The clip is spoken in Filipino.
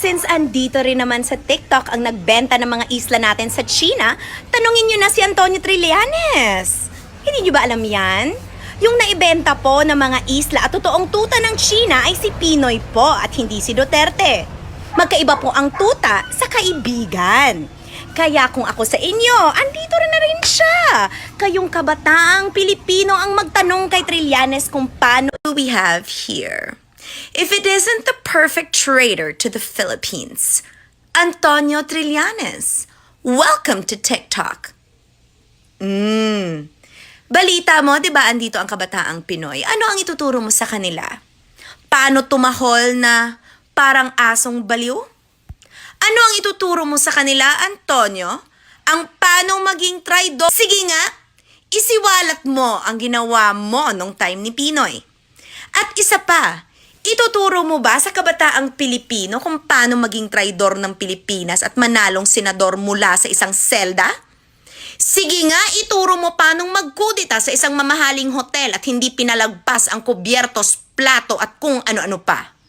Since andito rin naman sa TikTok ang nagbenta ng mga isla natin sa China, tanungin nyo na si Antonio Trillanes. Hindi nyo ba alam yan? Yung naibenta po ng mga isla at totoong tuta ng China ay si Pinoy po at hindi si Duterte. Magkaiba po ang tuta sa kaibigan. Kaya kung ako sa inyo, andito rin na rin siya. Kayong kabataang Pilipino ang magtanong kay Trillanes kung paano we have here. If it isn't the perfect traitor to the Philippines, Antonio Trillanes, welcome to TikTok. Mm. Balita mo, di ba, andito ang kabataang Pinoy. Ano ang ituturo mo sa kanila? Paano tumahol na parang asong baliw? Ano ang ituturo mo sa kanila, Antonio? Ang paano maging traidor? Sige nga, isiwalat mo ang ginawa mo nung time ni Pinoy. At isa pa, ituturo mo ba sa kabataang Pilipino kung paano maging traidor ng Pilipinas at manalong senador mula sa isang selda? Sige nga, ituro mo paanong magkudita sa isang mamahaling hotel at hindi pinalagpas ang kubyertos, plato at kung ano-ano pa.